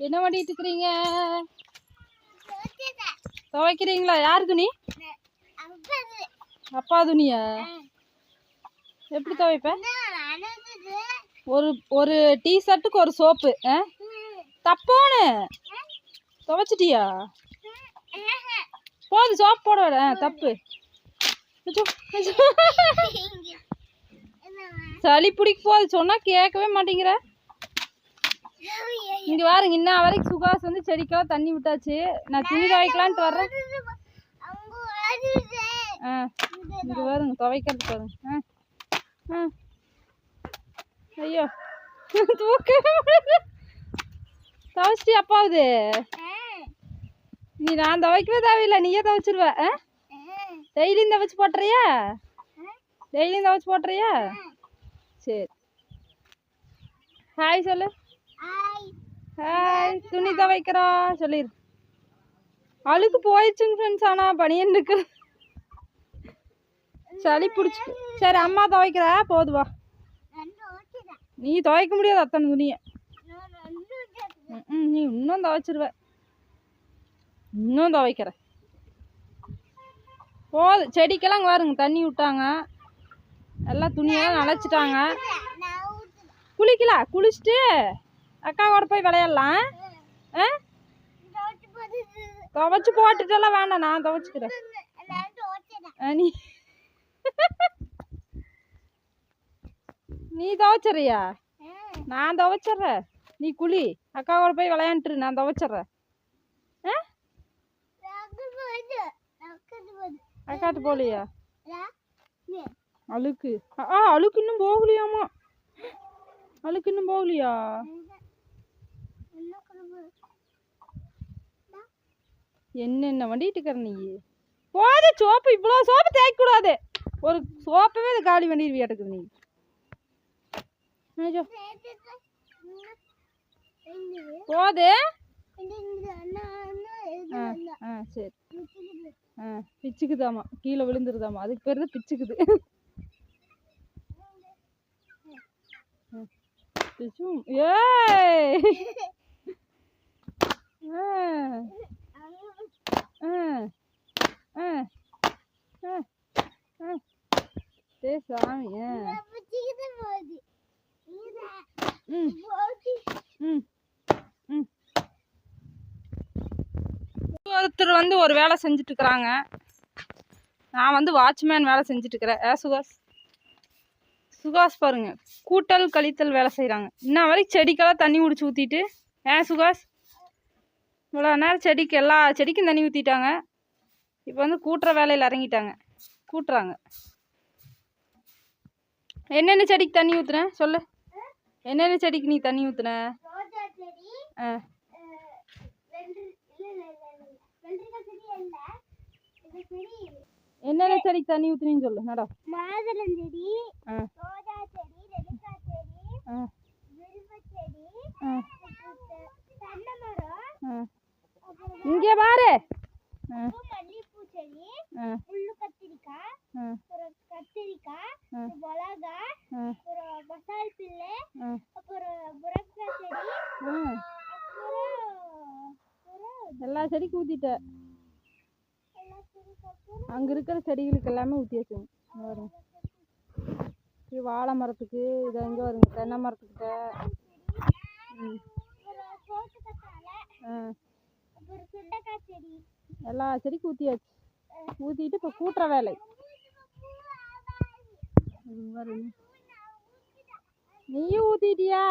என்ன பண்ணிட்டு இருக்கிறீங்க? துவைக்கிறீங்களா? யார் துணி அப்பா துணியா எப்படி துவைப்ப? ஒரு ஒரு டீ ஷர்ட்டுக்கு ஒரு சோப்பு ஆ? தப்போன்னு. துவைச்சிட்டியா? போது சோப் போட விட தப்பு. சளி பிடிக்க போகுது. சொன்னா கேட்கவே மாட்டேங்கிற. இங்க பாருங்க இன்ன வரைக்கும் சுகாஸ் வந்து செடிக்கெல்லாம் தண்ணி விட்டாச்சு. நான் துணி துவைக்கலான்ட்டு வர்றேன். ஆ இங்க பாருங்க துவைக்கிறது பாருங்க. ஆ ஆ. ஐயோ தூக்க துவைச்சிட்டு அப்பாவுது? நீ நான் துவைக்கவே தேவையில்லை நீயே துவைச்சிருவ. ஆ? டெய்லியும் துவைச்சு போட்டுறியா? டெய்லியும் துவைச்சு போட்டுறியா? சரி. ஹாய் சொல்லு. ஹாய் துணி துவைக்கிறா. சொல்லிடு அழுக்கு போயிடுச்சுங்க ஃப்ரெண்ட்ஸ் ஆனால் பனியன் இருக்கு. சளி பிடிச்சி. சரி அம்மா துவைக்கிறா. போதுவா நீ துவைக்க முடியாது அத்தனை துணியை. ம் நீ இன்னும் துவைச்சிருவ. இன்னும் துவைக்கிற. போது. செடிக்கெல்லாம் வாருங்க தண்ணி விட்டாங்க. எல்லாம் துணியெல்லாம் நனைச்சிட்டாங்க. குளிக்கல? குளிச்சுட்டு அக்கா கூட போய் விளையாடலாம். ஆ? துவைச்சு போட்டுட்டெல்லாம் வேண்டாம் நான் துவைச்சிக்கிறேன். நீ நீ துவைச்சிறியா நான் துவைச்சிட்றேன். நீ குழி அக்கா கூட போய் விளையாண்டுரு நான் துவைச்சிட்றேன். ஆ? அக்காட்டு போகலையா அழுக்கு. ஆ ஆ, அழுக்கு இன்னும் போகலையாமா அழுக்கு இன்னும் போகலையா? என்னென்ன வண்டிட்டு இருக்கிற நீ? போது சோப்பு இவ்வளோ சோப்பு தேய்க்க கூடாது ஒரு சோப்பவே இது காலி வண்டி எடுக்குது நீ? போதே போது. ஆ ஆ சரி. ஆ பிச்சுக்குதாம்மா கீழே விழுந்துருதாம்மா அதுக்கு பேர் தான் பிச்சுக்குது. ஏய்! சாமி ஆ ம் ம் ம் ஒருத்தர் வந்து ஒரு வேலை செஞ்சுட்டு இருக்கிறாங்க நான் வந்து வாட்ச்மேன் வேலை செஞ்சுட்டு இருக்கிறேன் ஏ சுகாஸ் சுகாஸ் பாருங்க. கூட்டல் கழித்தல் வேலை செய்கிறாங்க இன்ன வரைக்கும் செடிக்கெல்லாம் தண்ணி முடிச்சு ஊற்றிட்டு ஏன் சுகாஸ் இவ்வளோ நேரம் செடிக்கு எல்லா செடிக்கும் தண்ணி ஊற்றிட்டாங்க இப்போ வந்து கூட்டுற வேலையில் இறங்கிட்டாங்க. கூட்டுறாங்க. என்னென்ன செடிக்கு தண்ணி ஊற்றுன சொல்லு. என்னென்ன செடிக்கு நீ தண்ணி ஊற்றுன ஆ. என்னென்ன செடிக்கு தண்ணி ஊற்றுனீன்னு சொல்லு. ஆ. ரோஜா செடி நெல்லிக்காய் செடி ஆ. வில்வ செடி ஆ தென்னை மரம் ஆ இங்கே பாரு. முள்ளு கத்திரிக்காய் அப்புறம் கத்திரிக்காய். மிளகா அப்புறம் மசால் ஆ. அப்புறம் செடி எல்லா செடிக்கும் ஊற்றிட்ட அங்கே இருக்கிற செடிகளுக்கு எல்லாமே ஊற்றியாச்சுங்க பாருங்க. இது வாழை மரத்துக்கு இது எங்கே வருங்க தென்னை மரத்துக்கிட்ட. ம். ஆ. எல்லா செடிக்கும் ஊற்றியாச்சு ஊற்றிட்டு இப்போ கூட்டுற வேலை. நீயும் ஊற்றிட்டியா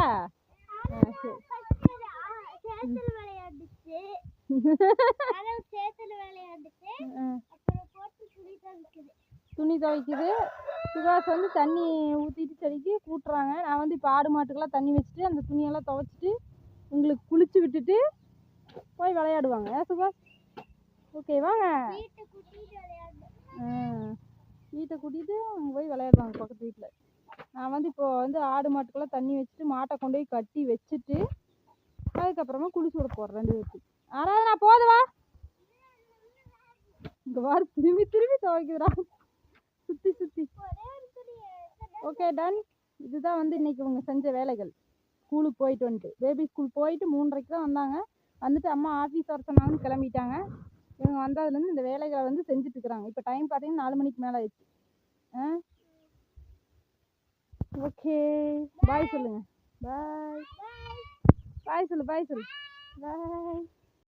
துணி துவைக்குது. சுகாஸ் வந்து தண்ணி ஊற்றிட்டு செடிக்கு கூட்டுறாங்க. நான் வந்து இப்போ ஆடு மாட்டுக்கெல்லாம் தண்ணி வச்சுட்டு அந்த துணியெல்லாம் துவைச்சிட்டு உங்களுக்கு குளிச்சு விட்டுட்டு போய் விளையாடுவாங்க. சுகாஸ் ஓகே வாங்க. வீட்டை கூட்டிகிட்டு அங்கே போய் விளையாடுவாங்க பக்கத்து வீட்டில் நான் வந்து இப்போ வந்து ஆடு மாட்டுக்கெல்லாம் தண்ணி வச்சுட்டு மாட்டை கொண்டு போய் கட்டி வச்சுட்டு அதுக்கப்புறமா குளிச்சு விட போகிறேன் ரெண்டு பேர்த்துக்கு ஆனால் நான் போது வா இங்கே வாரு திரும்பி திரும்பி துவைக்குதுடா. சுற்றி சுற்றி ஓகே டன் இதுதான் வந்து இன்னைக்கு இவங்க செஞ்ச வேலைகள். ஸ்கூலுக்கு போயிட்டு வந்துட்டு. பேபி ஸ்கூல் போயிட்டு மூன்றரைக்கு தான் வந்தாங்க. வந்துட்டு அம்மா ஆஃபீஸ் வர சொன்னாங்கன்னு கிளம்பிட்டாங்க. இவங்க வந்ததுலேருந்து இந்த வேலைகளை வந்து செஞ்சுட்டு இருக்கிறாங்க இப்போ டைம் பார்த்தீங்கன்னா நாலு மணிக்கு மேலே ஆயிடுச்சு. ஆ? ஓகே பாய் சொல்லுங்க. பாய் பாய் சொல்லு பாய் சொல்லு. பாய்